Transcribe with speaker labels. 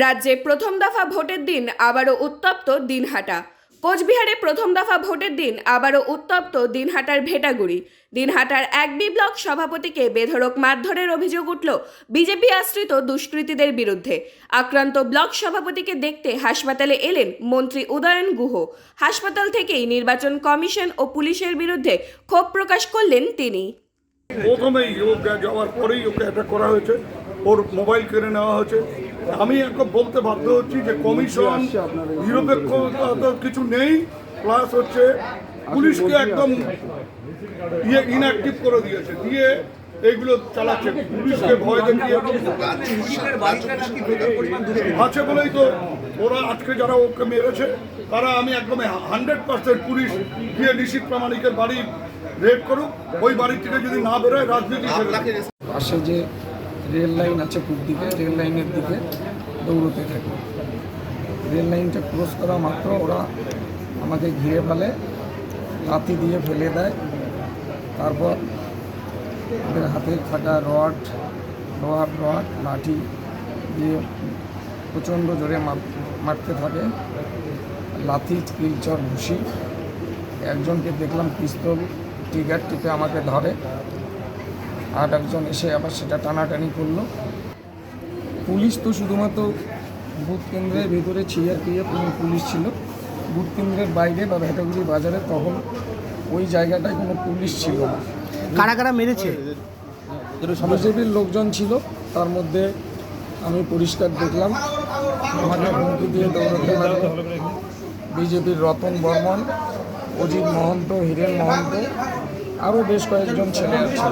Speaker 1: রাজ্যে প্রথম দফা ভোটের দিন আবারও উত্তপ্ত দিনহাটা। কোচবিহারে প্রথম দফা ভোটের দিন আবারও উত্তপ্ত দিনহাটার ভেটাগুড়ি। দিনহাটার এক বি ব্লক সভাপতিকে বেধড়ক মারধরের অভিযোগ উঠল বিজেপি আশ্রিত দুষ্কৃতীদের বিরুদ্ধে। আক্রান্ত ব্লক সভাপতিকে দেখতে হাসপাতালে এলেন মন্ত্রী উদয়ন গুহ। হাসপাতাল থেকেই নির্বাচন কমিশন ও পুলিশের বিরুদ্ধে ক্ষোভ প্রকাশ করলেন তিনি।
Speaker 2: প্রথমেই যাওয়ার পরেই ওকে করা হয়েছে। ওর মোবাইল কেড়ে নেওয়া হয়েছে। আমি এখন বলতে বাধ্য হচ্ছি যে কমিশন নিরপেক্ষ তো কিছু নেই প্লাস হচ্ছে পুলিশকে একদম ইয়ে ইনঅ্যাক্টিভ করে দিয়েছে দিয়ে এইগুলো চালাচ্ছে। পুলিশকে ভয় দেখিয়ে আছে বলেই তো ওরা আজকে যারা ওকে মেরেছে তারা আমি একদম হান্ড্রেড পার্সেন্ট পুলিশ দিয়ে নিশীত প্রামাণিকের বাড়ি রেড করুক। ওই বাড়ি থেকে যদি না বেরোয় রাজনীতি
Speaker 3: পাশে যে রেল লাইন আছে পূব দিকে, রেল লাইনের দিকে দৌড়তে থাকে। রেল লাইনটা ক্রস করা মাত্র ওরা আমাকে ঘিরে ফেলে, লাথি দিয়ে ফেলে দেয়। তারপর ওদের হাতে থাকা রড লোহার রড, লাঠি দিয়ে প্রচণ্ড জোরে মার- মারতে থাকে। লাথি, কিলচর, ঘুষি। একজনকে দেখলাম পিস্তল টিগার টিপে আমাকে ধরে। আর একজন এসে আবার সেটা টানাটানি করল। পুলিশ তো শুধুমাত্র বুথ কেন্দ্রের ভিতরে ছিয়ার পিয়ে পুলিশ ছিল। বুথ কেন্দ্রের বাইরে বা ভেটাগুড়ি বাজারে তখন ওই জায়গাটায় কোনো পুলিশ ছিল না।
Speaker 4: কারা কারা মেরেছে?
Speaker 3: বিজেপির লোকজন ছিল। তার মধ্যে আমি পরিষ্কার দেখলাম। আমাকে হুমকি দিয়ে দৌড়াতে লাগল। বিজেপির রতন বর্মন অজিত মহন্ত হীরেন মহন্ত আরও বেশ কয়েকজন ছেলে আছে।